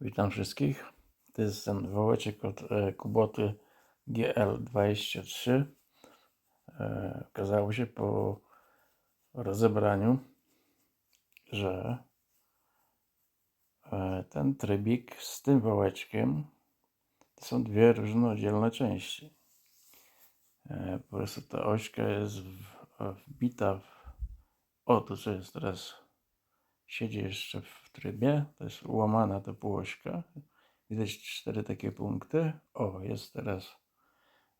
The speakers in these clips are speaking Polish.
Witam wszystkich. To jest ten wołeczek od e, Kuboty GL23. E, okazało się po rozebraniu, że e, ten trybik z tym wołeczkiem to są dwie różne oddzielne części. Po prostu ta ośka jest wbita w... O, to co jest teraz siedzi jeszcze w trybie, to jest ułamana ta półośka. Widać cztery takie punkty. O, jest teraz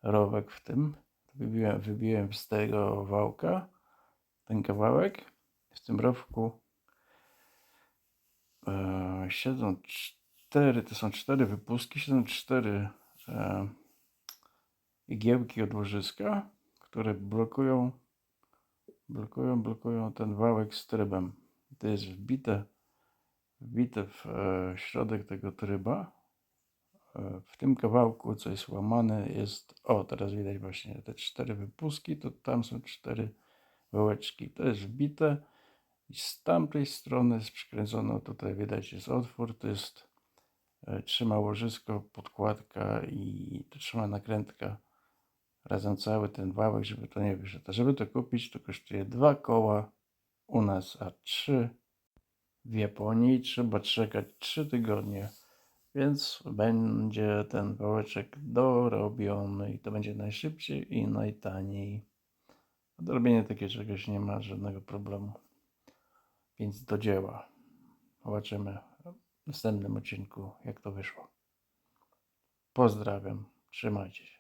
rowek w tym. Wybiłem, wybiłem z tego wałka ten kawałek. W tym rowku e, siedzą cztery, to są cztery wypustki, siedzą cztery e, igiełki od łożyska, które blokują, blokują, blokują ten wałek z trybem. To jest wbite, wbite w e, środek tego tryba. E, w tym kawałku, co jest łamane, jest. O, teraz widać właśnie te cztery wypustki, to tam są cztery wałeczki. To jest wbite i z tamtej strony jest przykręcone. Tutaj widać jest otwór, to jest e, trzyma łożysko, podkładka i trzyma nakrętka. Razem cały ten wałek, żeby to nie wyszedł. A żeby to kupić, to kosztuje dwa koła u nas, a trzy w Japonii trzeba czekać trzy tygodnie. Więc będzie ten wałeczek dorobiony i to będzie najszybciej i najtaniej. Do robienia takiego czegoś nie ma żadnego problemu. Więc do dzieła. Zobaczymy w następnym odcinku, jak to wyszło. Pozdrawiam. Trzymajcie się.